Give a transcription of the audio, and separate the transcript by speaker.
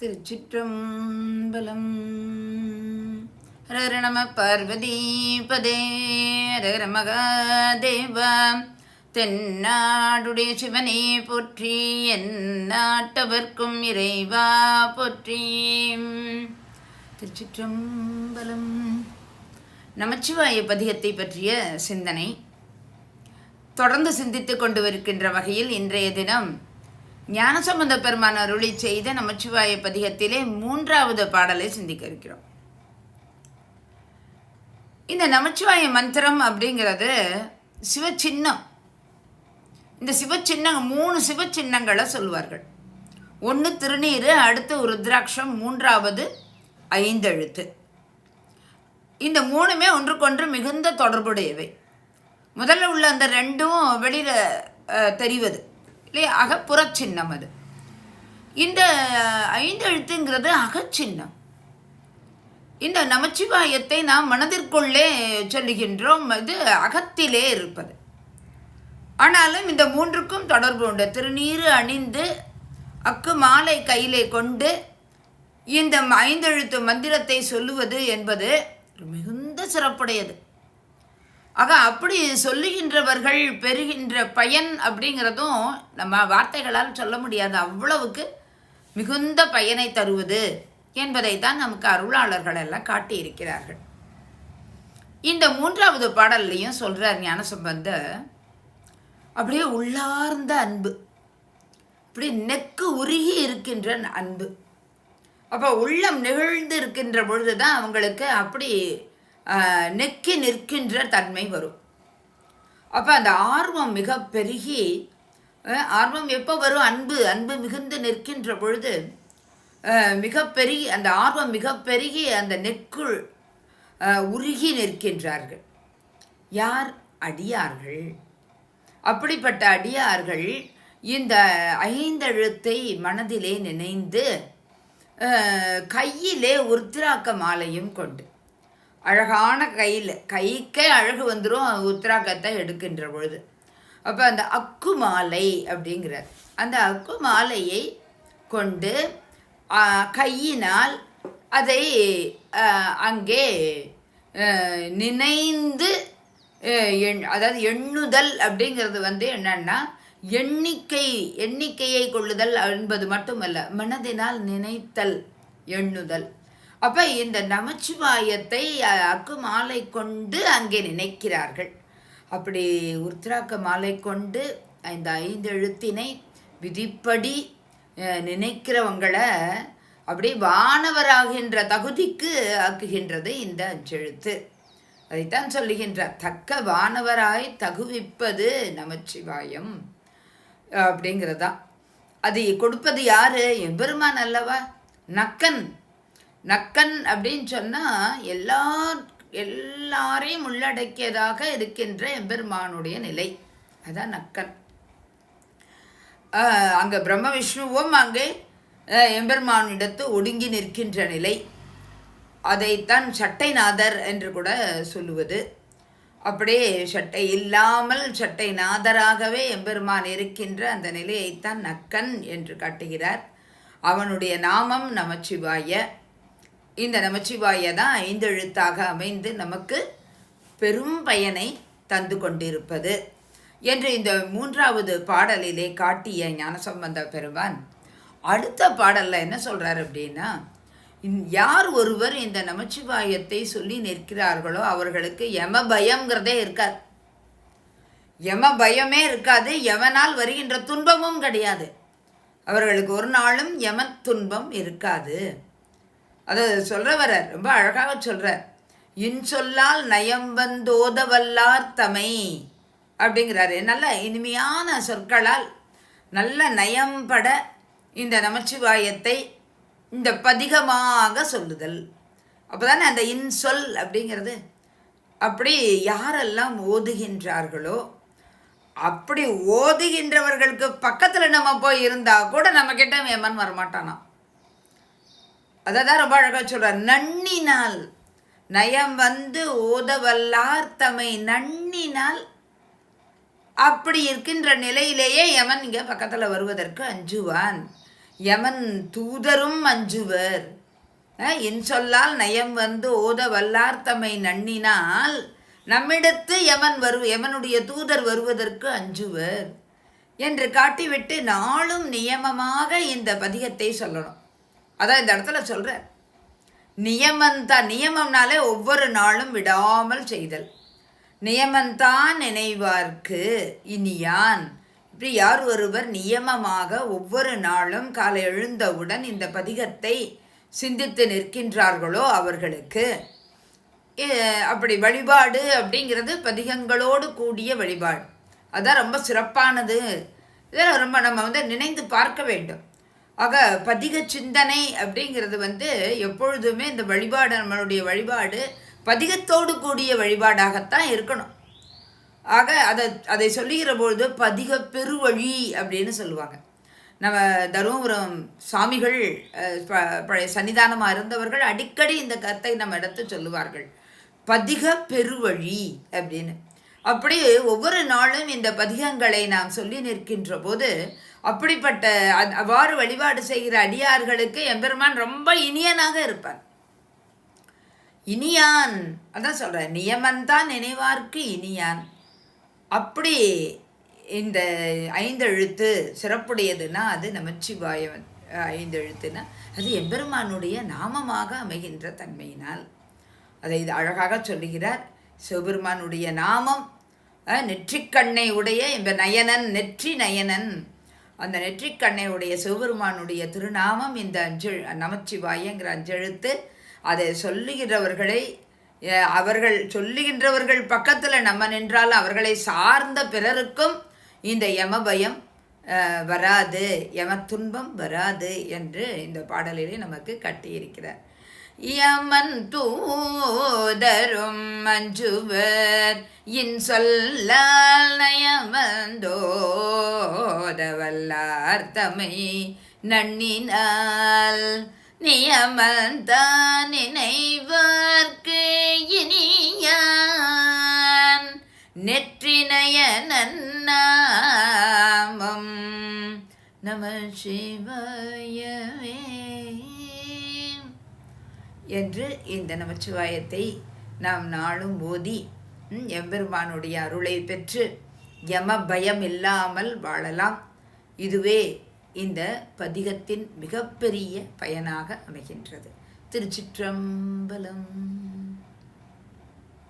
Speaker 1: திருச்சிற்றம்பலம். ஹர நம பார்வதீபதே மகாதேவா. தென்னாடுடைய சிவனே போற்றி என் நாட்டவர்க்கும் இறைவா போற்றி. திருச்சிற்றம்பலம். நமச்சிவாய பதிகத்தை பற்றிய சிந்தனை. தொடர்ந்து சிந்தித்துக் கொண்டு வருகின்ற வகையில் இன்றைய தினம் ஞானசம்பந்த பெருமான் அருளி செய்த நமச்சிவாய பதிகத்திலே மூன்றாவது பாடலை சிந்திக்க இருக்கிறோம். இந்த நமச்சிவாய மந்திரம் அப்படிங்கிறது சிவச்சின்னம். இந்த சிவச்சின்னம் மூணு சிவச்சின்னங்களை சொல்வார்கள். ஒன்று திருநீர் அடுத்து ருத்ராட்சம் மூன்றாவது ஐந்தெழுத்து. இந்த மூணுமே ஒன்றுக்கொன்று மிகுந்த தொடர்புடையவை. முதல்ல உள்ள அந்த ரெண்டும் வெளியில் தெரிவது. இல்லையா அகப்புற சின்னம் அது. இந்த ஐந்து எழுத்துங்கிறது அகச்சின்னம். இந்த நமச்சிவாயத்தை நாம் மனதிற்குள்ளே சொல்லுகின்றோம் இது அகத்திலே இருப்பது. ஆனாலும் இந்த மூன்றுக்கும் தொடர்பு உண்டு. திருநீறு அணிந்து அக்கு மாலை கையிலே கொண்டு இந்த ஐந்தெழுத்து மந்திரத்தை சொல்லுவது என்பது மிகுந்த சிறப்புடையது. ஆக அப்படி சொல்லுகின்றவர்கள் பெறுகின்ற பயன் அப்படிங்கிறதும் நம்ம வார்த்தைகளால் சொல்ல முடியாது. அவ்வளவுக்கு மிகுந்த பயனை தருவது என்பதை தான் நமக்கு அருளாளர்கள் எல்லாம் காட்டியிருக்கிறார்கள். இந்த மூன்றாவது பாடல்லையும் சொல்கிறார் ஞானசம்பந்த அப்படியே உள்ளார்ந்த அன்பு இப்படி நெக்கு உருகி இருக்கின்ற அன்பு. அப்போ உள்ளம் நெகிழ்ந்து இருக்கின்ற பொழுது தான் அவங்களுக்கு அப்படி நெக்கி நிற்கின்ற தன்மை வரும். அப்போ அந்த ஆர்வம் மிக பெருகி ஆர்வம் எப்போ வரும்? அன்பு அன்பு மிகுந்து நிற்கின்ற பொழுது மிக பெருகி அந்த ஆர்வம் மிக பெருகி அந்த நெக்குள் உருகி நிற்கின்றார்கள். யார்? அடியார்கள். அப்படிப்பட்ட அடியார்கள் இந்த ஐந்தெழுத்தை மனதிலே நினைந்து கையிலே உருத்திராக்க மாலையும் கொண்டு அழகான கையில் கைக்கே அழகு வந்துடும் உத்தராகத்தை எடுக்கின்ற பொழுது. அப்போ அந்த அக்கு மாலை அப்படிங்கிறார். அந்த அக்கு மாலையை கொண்டு கையினால் அதை அங்கே நினைந்து எண் அதாவது எண்ணுதல் அப்படிங்கிறது வந்து என்னன்னா எண்ணிக்கை எண்ணிக்கையை கொள்ளுதல் என்பது மட்டுமல்ல மனதினால் நினைத்தல் எண்ணுதல். அப்போ இந்த நமச்சிவாயத்தை அக்கு மாலை கொண்டு அங்கே நினைக்கிறார்கள். அப்படி உருத்ராக்க மாலை கொண்டு இந்த ஐந்து எழுத்தினை விதிப்படி நினைக்கிறவங்களை அப்படி வானவராகின்ற தகுதிக்கு ஆக்குகின்றது இந்த அஞ்செழுத்து. அதைத்தான் சொல்லுகின்றார். தக்க வானவராய் தகுவிப்பது நமச்சிவாயம் அப்படிங்கிறதா அது கொடுப்பது யாரு? எம்பெருமான் அல்லவா? நக்கன். நக்கன் அப்படின்னு சொன்னால் எல்லா எல்லாரையும் உள்ளடக்கியதாக இருக்கின்ற எம்பெருமானுடைய நிலை. அதான் நக்கன். அங்கே பிரம்ம விஷ்ணுவும் அங்கே எம்பெருமானிடத்து ஒடுங்கி நிற்கின்ற நிலை. அதைத்தான் சட்டைநாதர் என்று கூட சொல்லுவது. அப்படியே சட்டை இல்லாமல் சட்டை நாதராகவே எம்பெருமான் இருக்கின்ற அந்த நிலையைத்தான் நக்கன் என்று காட்டுகிறார். அவனுடைய நாமம் நமச்சிவாய. இந்த நமச்சிவாய தான் ஐந்தெழுத்தாக அமைந்து நமக்கு பெரும் பயனை தந்து கொண்டிருப்பது என்று இந்த மூன்றாவது பாடலிலே காட்டிய ஞானசம்பந்த பெருமான் அடுத்த பாடலில் என்ன சொல்கிறார் அப்படின்னா யார் ஒருவர் இந்த நமச்சிவாயத்தை சொல்லி நிற்கிறார்களோ அவர்களுக்கு யம பயம்ங்கிறதே இருக்காது. யம பயமே இருக்காது யமனால் வருகின்ற துன்பமும் கிடையாது. அவர்களுக்கு ஒரு நாளும் யம துன்பம் இருக்காது. அதை சொல்கிற வர ரொம்ப அழகாக சொல்கிறார் இன்சொல்லால் நயம் வந்தோதவல்லார் தமை அப்படிங்கிறாரு. நல்ல இனிமையான சொற்களால் நல்ல நயம்பட இந்த நமச்சிவாயத்தை இந்த பதிகமாக சொல்லுதல். அப்போ தானே அந்த இன்சொல் அப்படிங்கிறது. அப்படி யாரெல்லாம் ஓதுகின்றார்களோ அப்படி ஓதுகின்றவர்களுக்கு பக்கத்தில் நம்ம போய் இருந்தால் கூட நம்மக்கிட்ட ஏமன் வரமாட்டானான் அதை தான் ரொம்ப அழகாக சொல்கிறார் நன்னினால் நயம் வந்து ஓதவல்லார் தமை நன்னினால் அப்படி இருக்கின்ற நிலையிலேயே யமன் இங்கே பக்கத்தில் வருவதற்கு அஞ்சுவான். யமன் தூதரும் அஞ்சுவர். என் சொல்லால் நயம் வந்து ஓத வல்லார் தம்மை நன்னினால் நம்மிடத்து யமன் வரு யமனுடைய தூதர் வருவதற்கு அஞ்சுவர் என்று காட்டிவிட்டு நாளும் நியமமாக இந்த பதிகத்தை சொல்லணும். அதான் இந்த இடத்துல சொல்கிறார் நியமந்தா நியமம்னாலே ஒவ்வொரு நாளும் விடாமல் செய்தல். நியமந்தான் நினைவார்க்கு இனியான். இப்படி யார் ஒருவர் நியமமாக ஒவ்வொரு நாளும் காலை எழுந்தவுடன் இந்த பதிகத்தை சிந்தித்து நிற்கின்றார்களோ அவர்களுக்கு. அப்படி வழிபாடு அப்படிங்கிறது பதிகங்களோடு கூடிய வழிபாடு. அதான் ரொம்ப சிறப்பானது. இதெல்லாம் ரொம்ப நம்ம வந்து நினைந்து பார்க்க வேண்டும். ஆக பதிக சிந்தனை அப்படிங்கிறது வந்து எப்பொழுதுமே இந்த வழிபாடு நம்மளுடைய வழிபாடு பதிகத்தோடு கூடிய வழிபாடாகத்தான் இருக்கணும். ஆக அதை அதை சொல்லுகிற பொழுது பதிக பெருவழி அப்படின்னு சொல்லுவாங்க. நம்ம தருமபுரம் சுவாமிகள் ப- பழைய சன்னிதானமாக இருந்தவர்கள் அடிக்கடி இந்த கருத்தை நம்ம எடுத்து சொல்லுவார்கள். பதிக பெருவழி அப்படின்னு. அப்படி ஒவ்வொரு நாளும் இந்த பதிகங்களை நாம் சொல்லி நிற்கின்ற போது அப்படிப்பட்ட அவ்வாறு வழிபாடு செய்கிற அடியார்களுக்கு எம்பெருமான் ரொம்ப இனியனாக இருப்பான் இனியான் அதான் சொல்கிறேன் நியமன்தான் நினைவார்க்கு இனியான். அப்படி இந்த ஐந்தெழுத்து சிறப்புடையதுன்னா அது நமச்சிவாயவன் ஐந்தெழுத்துனா அது எம்பெருமானுடைய நாமமாக அமைகின்ற தன்மையினால். அதை இது அழகாக சொல்லுகிறார். சிவபெருமானுடைய நாமம் நெற்றிக்கண்ணை உடைய இந்த நயனன் நெற்றி நயனன். அந்த நெற்றிக்கண்ணை உடைய சிவபெருமானுடைய திருநாமம் இந்த அஞ்சு நமச்சிவாயங்கிற அஞ்செழுத்து அதை சொல்லுகிறவர்களை அவர்கள் சொல்லுகின்றவர்கள் பக்கத்தில் நம்ம நின்றால் அவர்களை சார்ந்த பிறருக்கும் இந்த யமபயம் வராது வராது துன்பம் வராது என்று இந்த பாடலிலே நமக்கு கட்டியிருக்கிறார். யமன் தூதரும் மஞ்சுவர். இன் சொல்லால் நயமந்தோதவல்லார்த்தமை நன்னினால் நியமந்தான் நினைவார்க்கு இனியான். நெற்றினய நன்னாமம். நம சிவாய என்று இந்த நமச்சிவாயத்தை நாம் நாளும் ஓதி எம்பெருமானுடைய அருளை பெற்று யம பயம் இல்லாமல் வாழலாம். இதுவே இந்த பதிகத்தின் மிகப்பெரிய பயனாக அமைகின்றது. திருச்சிற்றம்பலம்.